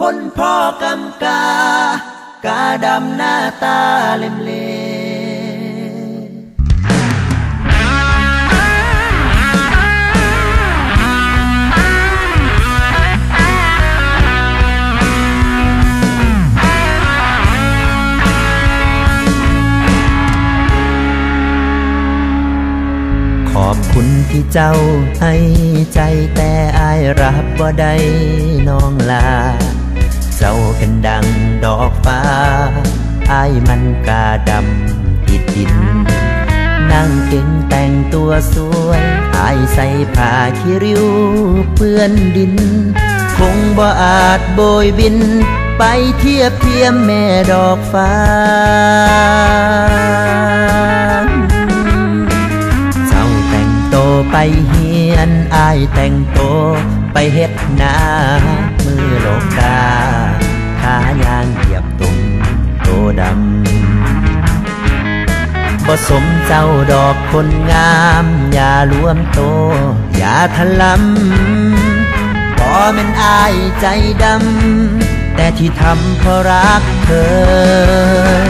คนพ่อกำกา กาดำหน้าตาเล่มเลขอบคุณที่เจ้าให้ใจแต่อายรับบ่ได้น้องลา เจ้าเป็นดังดอกฟ้าอายมันกาดำติดดิน นั่งเก่งแต่งตัวสวยอายใส่ผ้าคีริ้วเปื้อนดิน คงบ่อาจโบยบิน ไปเทียบเทียมแม่ดอกฟ้าเจ้าแต่งโตไปเฮียนอายแต่งโตไปเฮ็ดนา มือโลกาขายางเหยียบตุ่มโตดำบ่สมเจ้าดอกคนงาม อย่ารวมโต อย่าทะลำบ่แม่นอายใจดำ แต่ที่ทำเพราะรักเธอ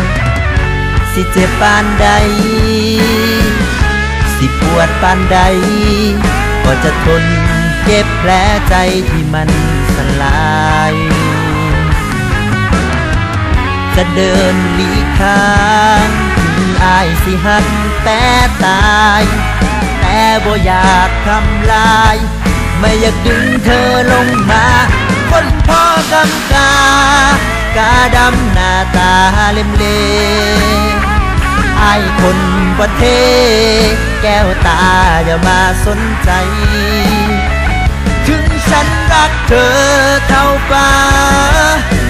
สิเจ็บปานใด สิปวดปานใด ก็จะทน เจ็บแผลใจที่มันสลาย จะเดินหลีกทางถึงอายสิหักแต่ตาย แต่บ่อยากทำลาย ไม่อยากดึงเธอลงมา คนพ่อกำกากาดำหน้าตาเล่มเล่ไอคนประเทศ แก้วตาอย่ามาสนใจ ฉันรักเธอเท่าฟ้า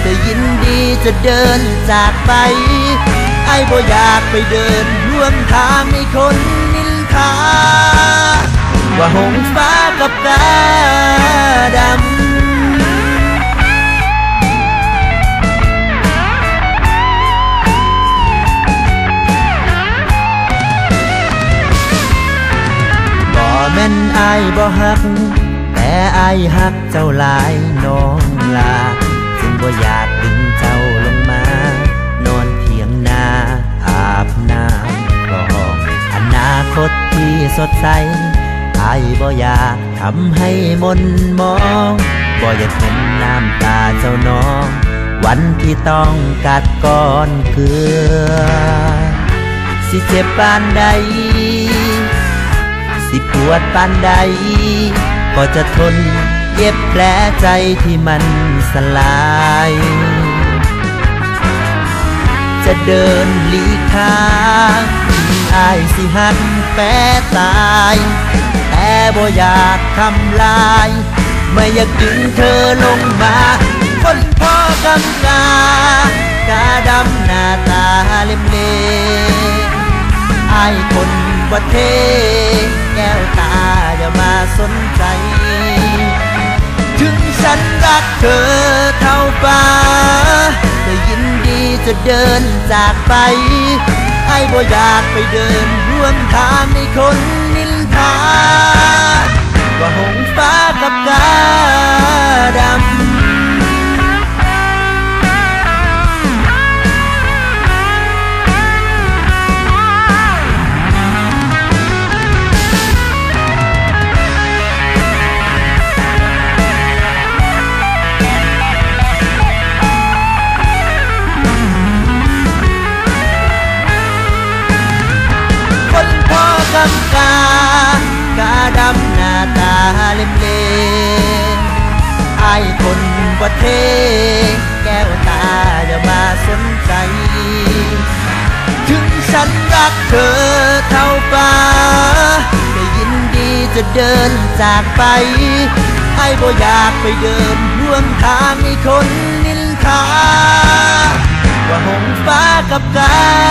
แต่ยินดีจะเดินจากไป ไอ้บ่อยากไปเดินร่วมทางในคนนินทา ว่าหงฟ้ากับกาดำแม่นอายบ่ฮัก อายฮักเจ้าหลายน้องลาจึงบ่อยากดึงเจ้าลงมา นอนเพียงนาอาบน้ำกองอนาคตที่สดใสอายบ่อยากทำให้มนมองบ่อยากเห็นน้ำตาเจ้าน้อง วันที่ต้องกัดก้อนเกลือ สิเจ็บปานใด สิปวดปานใด ก็จะทน เย็บแผลใจที่มันสลาย จะเดินหลีกทางอายสิหันแปรตาย แต่บ่อยากทำลาย ไม่อยากดึงเธอลงมา คนพ่อกำกากาดำหน้าตาเล่มเล่อายคนบ่เทแก้วตา่มาสนใจ ถึงฉันรักเธอเท่าฟ้าแต่ยินดีจะเดินจากไป ไอ้บ่อยากไปเดินร่วมทางในคนนินทาว่าำกากาดำหน้าตาเล่มเล่ไอ้คนประเท แก้วตาอย่ามาสนใจ ถึงฉันรักเธอเท่าฟ้าก็ยินดีจะเดินจากไป ไอ้บ่อยากไปเดินร่วมทางในคนนินทาว่าหงฟ้ากับกา